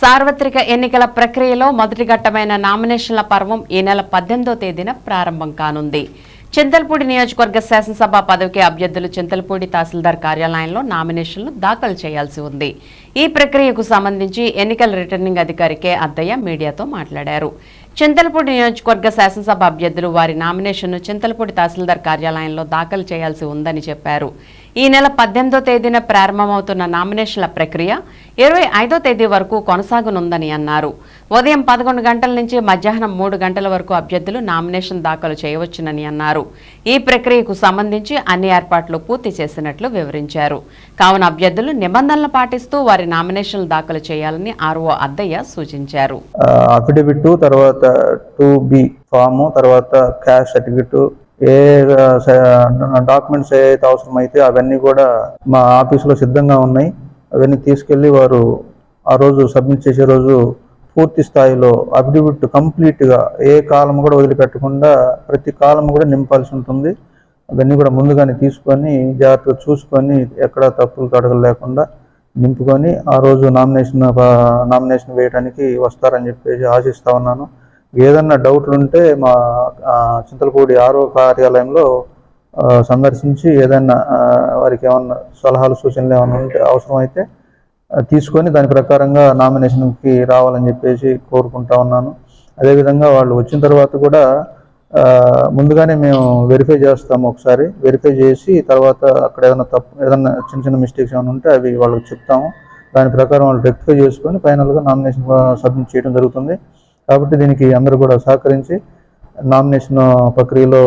సార్వత్రిక ఎన్నికల ప్రక్రియలో మొదటి ఘట్టమైన నామినేషన్ల పర్వం ఈ నెల పద్దెనిమిదో తేదీన ప్రారంభం కానుంది. చింతల్పూడి నియోజకవర్గ శాసనసభ పదవికి అభ్యర్థులు చింతలపూడి తహసీల్దార్ కార్యాలయంలో నామినేషన్లు దాఖలు చేయాల్సి ఉంది. ఈ ప్రక్రియకు సంబంధించి ఎన్నికల రిటర్నింగ్ అధికారి కె. అద్దయ్య మీడియాతో మాట్లాడారు. చింతలపూడి నియోజకవర్గ శాసనసభ అభ్యర్థులు వారి నామినేషన్ను చింతలపూడి తహసీల్దార్ కార్యాలయంలో దాఖలు చేయాల్సి ఉందని చెప్పారు. ఈ నెల పద్దెనిమిదో తేదీన ప్రారంభమవుతున్న నామినేషన్ల ప్రక్రియ ఇరవై ఐదో తేదీ వరకు కొనసాగనుందని అన్నారు. ఉదయం పదకొండు గంటల నుంచి మధ్యాహ్నం మూడు గంటల వరకు అభ్యర్థులు నామినేషన్ దాఖలు చేయవచ్చునని అన్నారు. ఈ ప్రక్రియకు సంబంధించి అన్ని ఏర్పాట్లు పూర్తి చేసినట్లు వివరించారు. కావున అభ్యర్థులు నిబంధనలు పాటిస్తూ వారి నామినేషన్లు దాఖలు చేయాలని ఆర్ఓ అద్దయ్య సూచించారు. అఫిడవిట్ తర్వాత టూ బి ఫాము తర్వాత క్యాష్ సర్టిఫికెట్ ఏ డాక్యుమెంట్స్ ఏవైతే అవసరమైతే అవన్నీ కూడా మా ఆఫీసులో సిద్ధంగా ఉన్నాయి. అవన్నీ తీసుకెళ్ళి వారు ఆ రోజు సబ్మిట్ చేసే రోజు పూర్తి స్థాయిలో అఫిడవిట్ కంప్లీట్గా ఏ కాలం కూడా వదిలిపెట్టకుండా ప్రతి కాలం కూడా నింపాల్సి ఉంటుంది. అవన్నీ కూడా ముందుగానే తీసుకొని జాగ్రత్తగా చూసుకొని ఎక్కడ తప్పులు తడగలు లేకుండా నింపుకొని ఆ రోజు నామినేషన్ నామినేషన్ వేయడానికి వస్తారని చెప్పేసి ఆశిస్తా ఉన్నాను. ఏదన్నా డౌట్లు ఉంటే మా చింతలపూడి ఆరో కార్యాలయంలో సందర్శించి ఏదైనా వారికి ఏమన్నా సలహాలు సూచనలు ఏమైనా ఉంటే అవసరమైతే తీసుకొని దాని ప్రకారంగా నామినేషన్కి రావాలని చెప్పేసి కోరుకుంటా ఉన్నాను. అదేవిధంగా వాళ్ళు వచ్చిన తర్వాత కూడా ముందుగానే మేము వెరిఫై చేస్తాము ఒకసారి. వెరిఫై చేసి తర్వాత అక్కడ ఏదైనా తప్పు ఏదైనా చిన్న చిన్న మిస్టేక్స్ ఏమైనా ఉంటే అవి వాళ్ళకి చెప్తాము. దాని ప్రకారం వాళ్ళు రెక్టిఫై చేసుకొని ఫైనల్గా నామినేషన్ సబ్మిట్ చేయడం జరుగుతుంది. కాబట్టి దీనికి అందరూ కూడా సహకరించి నామినేషన్ ప్రక్రియలో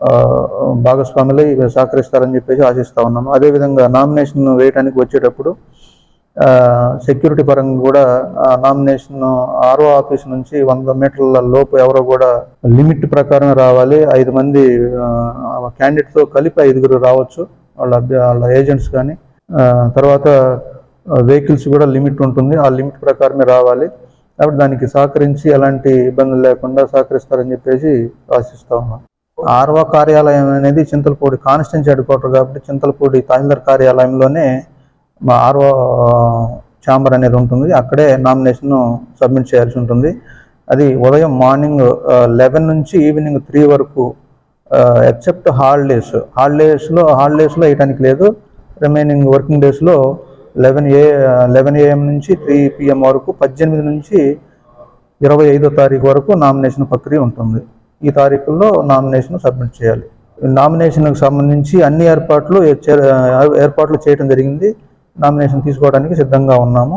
ఆ, భాగస్వాములై సహకరిస్తారని చెప్పేసి ఆశిస్తూ ఉన్నాము. అదేవిధంగా నామినేషన్ వేయడానికి వచ్చేటప్పుడు సెక్యూరిటీ పరంగా కూడా నామినేషన్ ఆర్ఓ ఆఫీస్ నుంచి వంద మీటర్ల లోపు ఎవరో కూడా లిమిట్ ప్రకారం రావాలి. ఐదు మంది క్యాండిడేట్తో కలిపి ఐదుగురు రావచ్చు. వాళ్ళ వాళ్ళ ఏజెంట్స్ కానీ తర్వాత వెహికల్స్ కూడా లిమిట్ ఉంటుంది. ఆ లిమిట్ ప్రకారమే రావాలి. కాబట్టి దానికి సహకరించి ఎలాంటి ఇబ్బందులు లేకుండా సహకరిస్తారని చెప్పేసి ఆశిస్తా ఉన్నాం. ఆర్వా కార్యాలయం అనేది చింతలపూడి కాన్స్టెన్స్ హెడ్ క్వార్టర్ కాబట్టి చింతలపూడి తహసీల్దార్ కార్యాలయంలోనే మా ఆర్ఓ ఛాంబర్ అనేది ఉంటుంది. అక్కడే నామినేషన్ సబ్మిట్ చేయాల్సి ఉంటుంది. అది ఉదయం మార్నింగ్ లెవెన్ నుంచి ఈవినింగ్ త్రీ వరకు ఎక్సెప్ట్ హాలిడేస్. హాలిడేస్లో హాలిడేస్లో వేయటానికి లేదు. రిమైనింగ్ వర్కింగ్ డేస్లో లెవెన్ ఏ లెవెన్ ఏఎం నుంచి త్రీ పిఎం వరకు పద్దెనిమిది నుంచి ఇరవై ఐదో తారీఖు వరకు నామినేషన్ ప్రక్రియ ఉంటుంది. ఈ తారీఖుల్లో నామినేషన్ సబ్మిట్ చేయాలి. నామినేషన్కి సంబంధించి అన్ని ఏర్పాట్లు ఏర్పాట్లు చేయడం జరిగింది. నామినేషన్ తీసుకోవడానికి సిద్ధంగా ఉన్నాము.